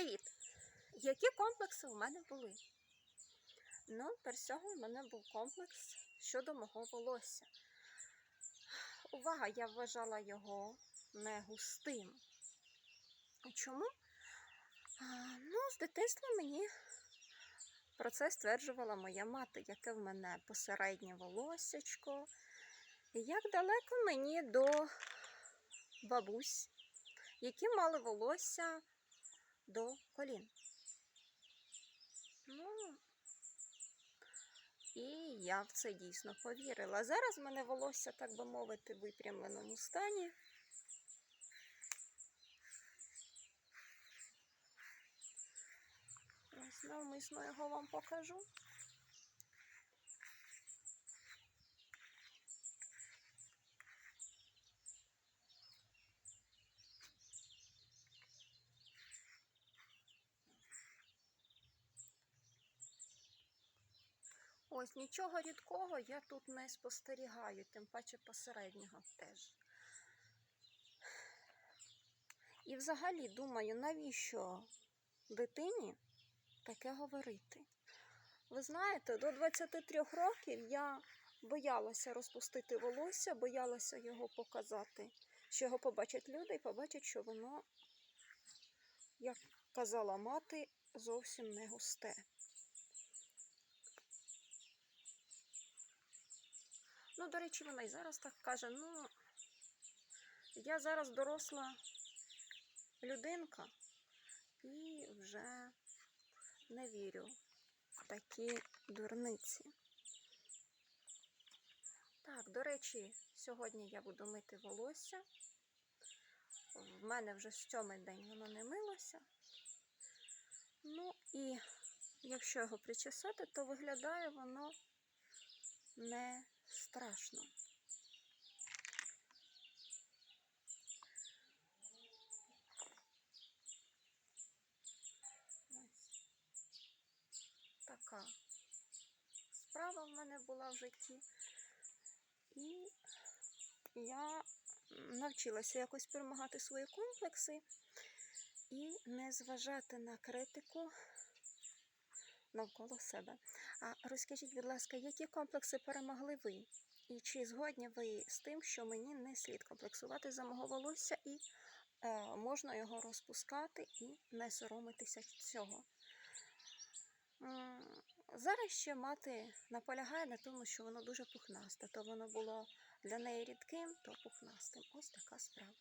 Привіт! Які комплекси у мене були? Ну, перш всього, у мене був комплекс щодо мого волосся. Увага, я вважала його не густим. Чому? Ну, з дитинства мені про це стверджувала моя мати, яке в мене посереднє волоссячко. І як далеко мені до бабусь, які мали волосся до колін. Ну, і я в це дійсно повірила. Зараз в мене волосся, так би мовити, в випрямленому стані. Ось навмисно його вам покажу. Ось нічого рідкого я тут не спостерігаю, тим паче посереднього теж. І взагалі думаю, навіщо дитині таке говорити? Ви знаєте, до 23 років я боялася розпустити волосся, боялася його показати, що його побачать люди і побачать, що воно, як казала мати, зовсім не густе. Ну, до речі, вона і зараз так каже: ну, я зараз доросла людинка і вже не вірю в такі дурниці. Так, до речі, сьогодні я буду мити волосся. В мене вже сьомий день воно не милося. Ну і якщо його причесати, то виглядає воно не страшно. Така справа в мене була в житті. І я навчилася якось перемагати свої комплекси і не зважати на критику навколо себе. А розкажіть, будь ласка, які комплекси перемогли ви? І чи згодні ви з тим, що мені не слід комплексувати за мого волосся, і е, можна його розпускати і не соромитися цього? Зараз ще мати наполягає на тому, що воно дуже пухнасте. То воно було для неї рідким, то пухнастим. Ось така справа.